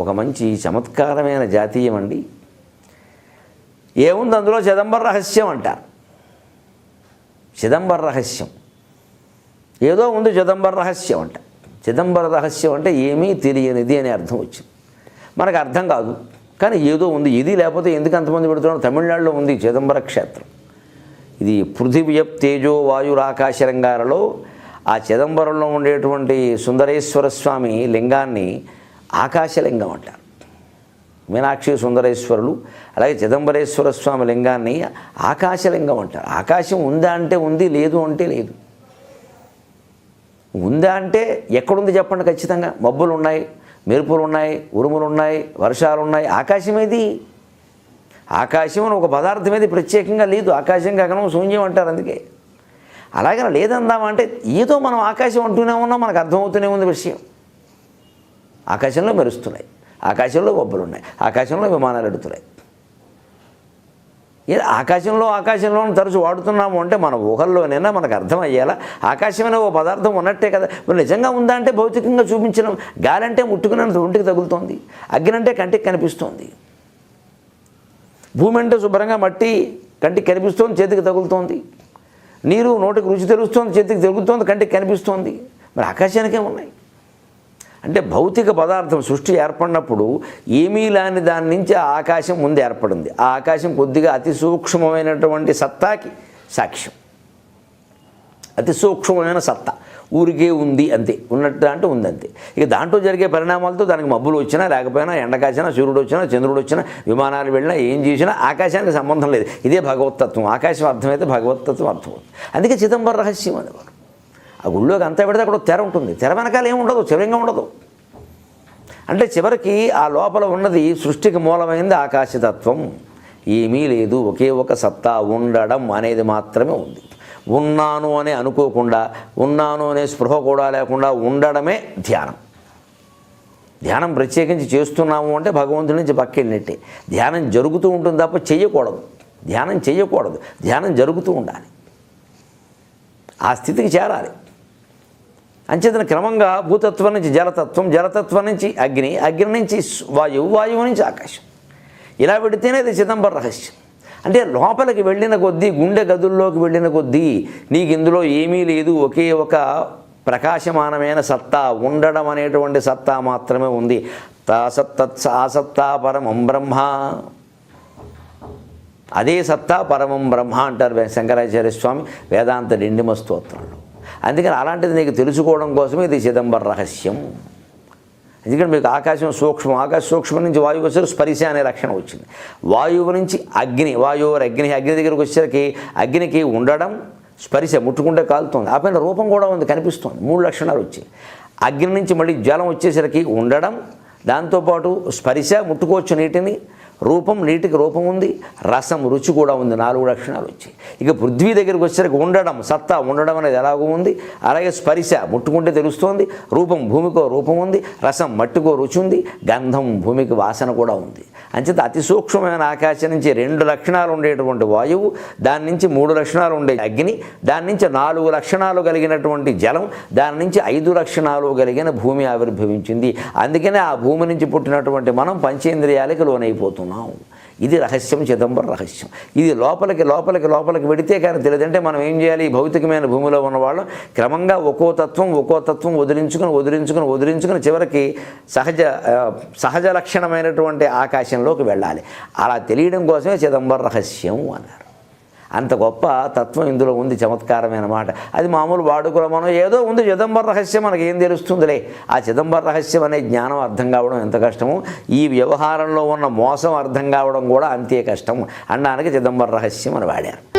ఒక మంచి చమత్కారమైన జాతీయం అండి. ఏముంది అందులో? చిదంబర రహస్యం అంటారు చిదంబర రహస్యం. ఏదో ఉంది చిదంబర రహస్యం అంట. చిదంబర రహస్యం అంటే ఏమీ తెలియనిది అనే అర్థం వచ్చింది. మనకు అర్థం కాదు. కానీ ఏదో ఉంది. ఇది లేకపోతే ఎందుకు అంతమంది పెడుతున్నారు? తమిళనాడులో ఉంది చిదంబర క్షేత్రం. ఇది పృథివ్యప్ తేజో వాయురాకాశ రంగాలలో ఆ చిదంబరంలో ఉండేటువంటి సుందరేశ్వర స్వామి లింగాన్ని ఆకాశలింగం అంటారు మీనాక్షి సుందరేశ్వరులు అలాగే చిదంబరేశ్వర స్వామి లింగాన్ని ఆకాశలింగం అంటారు ఆకాశం ఉందా అంటే ఉంది లేదు అంటే లేదు. ఉందా అంటే ఎక్కడుంది చెప్పండి ఖచ్చితంగా. మబ్బులు ఉన్నాయి మెరుపులు ఉన్నాయి ఉరుములు ఉన్నాయి వర్షాలు ఉన్నాయి ఆకాశం ఏది ఆకాశం అని ఒక పదార్థం ఏది ప్రత్యేకంగా లేదు. ఆకాశం గగనం శూన్యం అంటారు అందుకే. అలాగే లేదందామంటే ఏదో మనం ఆకాశం అంటూనే ఉన్నాం మనకు అర్థమవుతూనే ఉంది విషయం. ఆకాశంలో మెరుస్తున్నాయి ఆకాశంలో బొబ్బలు ఉన్నాయి ఆకాశంలో విమానాలు ఎడుతున్నాయి. ఏ ఆకాశంలో ఆకాశంలో తరచు వాడుతున్నాము అంటే మన ఊహల్లోనైనా మనకు అర్థమయ్యేలా ఆకాశమైన ఓ పదార్థం ఉన్నట్టే కదా. మరి నిజంగా ఉందా అంటే భౌతికంగా చూపించడం? గాలి అంటే ముట్టుకున్నంత ఒంటికి తగులుతోంది అగ్ని అంటే కంటికి కనిపిస్తోంది. భూమి అంటే శుభ్రంగా మట్టి కంటికి కనిపిస్తోంది చేతికి తగులుతోంది. నీరు నోటికి రుచి తెలుస్తోంది చేతికి తగులుతోంది కంటికి కనిపిస్తోంది. మరి ఆకాశానికే ఉన్నాయి. అంటే భౌతిక పదార్థం సృష్టి ఏర్పడినప్పుడు ఏమీ లాని దాని నుంచి ఆకాశం ముందు ఏర్పడింది. ఆ ఆకాశం కొద్దిగా అతి సూక్ష్మమైనటువంటి సత్తాకి సాక్ష్యం. అతి సూక్ష్మమైన సత్తా. ఊరికే ఉంది అంతే ఉన్నట్టు అంటే ఉంది అంతే ఇక దాంట్లో జరిగే పరిణామాలతో దానికి మబ్బులు వచ్చినా లేకపోయినా ఎండకాసినా సూర్యుడు వచ్చినా చంద్రుడు వచ్చినా విమానాలు వెళ్ళినా ఏం చేసినా ఆకాశానికి సంబంధం లేదు. ఇదే భగవత్తత్వం ఆకాశం అర్థమైతే భగవత్తత్వం అర్థమవుతుంది. అందుకే చిదంబర రహస్యం అనేవారు ఆ గుళ్ళోకి అంతా పెడితే అక్కడ తెర ఉంటుంది. తెర వెనకాల ఏముండదు ఉండదు చివరంగా ఉండదు. అంటే చివరికి ఆ లోపల ఉన్నది సృష్టికి మూలమైంది ఆకాశతత్వం. ఏమీ లేదు ఒకే ఒక సత్తా ఉండడం అనేది మాత్రమే ఉంది. ఉన్నాను అని అనుకోకుండా ఉన్నాను అనే స్పృహ కూడా లేకుండా ఉండడమే ధ్యానం. ధ్యానం ప్రత్యేకించి చేస్తున్నాము అంటే భగవంతుడి నుంచి పక్కెళ్ళినట్టే ధ్యానం జరుగుతూ ఉంటుంది తప్ప చెయ్యకూడదు. ధ్యానం చెయ్యకూడదు. ధ్యానం జరుగుతూ ఉండాలి. ఆ స్థితికి చేరాలి. అంచేతన క్రమంగా భూతత్వం నుంచి జలతత్వం జలతత్వం నుంచి అగ్ని అగ్ని నుంచి వాయువు వాయువు నుంచి ఆకాశం. ఇలా పెడితేనే అది చిదంబర రహస్యం. అంటే లోపలికి వెళ్ళిన కొద్దీ గుండె గదుల్లోకి వెళ్ళిన కొద్దీ నీకు ఇందులో ఏమీ లేదు ఒకే ఒక ప్రకాశమానమైన సత్తా ఉండడం అనేటువంటి సత్తా మాత్రమే ఉంది. తాసత్తత్ ఆసత్తా పరమం బ్రహ్మ. అదే సత్తా పరమం బ్రహ్మ అంటారు శంకరాచార్య స్వామి వేదాంత డిండిమ స్తోత్రంలో. అందుకని అలాంటిది నీకు తెలుసుకోవడం కోసమే ఇది చిదంబర రహస్యం. ఎందుకంటే మీకు ఆకాశం సూక్ష్మం ఆకాశ సూక్ష్మం నుంచి వాయువు వచ్చేసరికి స్పరిశ అనే లక్షణం వచ్చింది. వాయువు నుంచి అగ్ని వాయువు అగ్ని అగ్ని దగ్గరకు వచ్చేసరికి అగ్నికి ఉండడం స్పరిశ ముట్టుకుంటే కాలుతుంది. ఆ పైన రూపం కూడా ఉంది కనిపిస్తుంది. మూడు లక్షణాలు వచ్చాయి. అగ్ని నుంచి మళ్ళీ జలం వచ్చేసరికి ఉండడం దాంతోపాటు స్పరిశ ముట్టుకోవచ్చు నీటిని. రూపం నీటికి రూపం ఉంది రసం రుచి కూడా ఉంది నాలుగు లక్షణాలు వచ్చాయి. ఇక పృథ్వీ దగ్గరికి వచ్చేసరికి ఉండడం సత్తా ఉండడం అనేది ఎలాగో ఉంది అలాగే స్పరిశ ముట్టుకుంటే తెలుస్తోంది రూపం భూమికో రూపం ఉంది రసం మట్టికో రుచి ఉంది గంధం భూమికి వాసన కూడా ఉంది. అంచేత అతి సూక్ష్మమైన ఆకాశం నుంచి రెండు లక్షణాలు ఉండేటువంటి వాయువు దాని నుంచి మూడు లక్షణాలు ఉండే అగ్ని దాని నుంచి నాలుగు లక్షణాలు కలిగినటువంటి జలం దాని నుంచి ఐదు లక్షణాలు కలిగిన భూమి ఆవిర్భవించింది. అందుకనే ఆ భూమి నుంచి పుట్టినటువంటి మనం పంచేంద్రియాలకి లోనైపోతున్నాం. ఇది రహస్యం చిదంబర రహస్యం. ఇది లోపలికి లోపలికి లోపలికి వెడితే కానీ తెలియదంటే మనం ఏం చేయాలి? ఈ భౌతికమైన భూమిలో ఉన్నవాళ్ళు క్రమంగా ఒక్కో తత్వం ఒక్కో తత్వం వదిలించుకుని వదిలించుకుని వదిలించుకుని చివరికి సహజ సహజ లక్షణమైనటువంటి ఆకాశంలోకి వెళ్ళాలి. అలా తెలియడం కోసమే చిదంబర రహస్యం అన్నారు. అంత గొప్ప తత్వం ఇందులో ఉంది చమత్కారమైన మాట అది మామూలు వాడుకలో మనం ఏదో ఉంది చిదంబర రహస్యం మనకి ఏం తెలుస్తుందిలే. ఆ చిదంబర రహస్యం అనే జ్ఞానం అర్థం కావడం ఎంత కష్టము? ఈ వ్యవహారంలో ఉన్న మోసం అర్థం కావడం కూడా అంతే కష్టం అనడానికి చిదంబర రహస్యం అని వాడారు.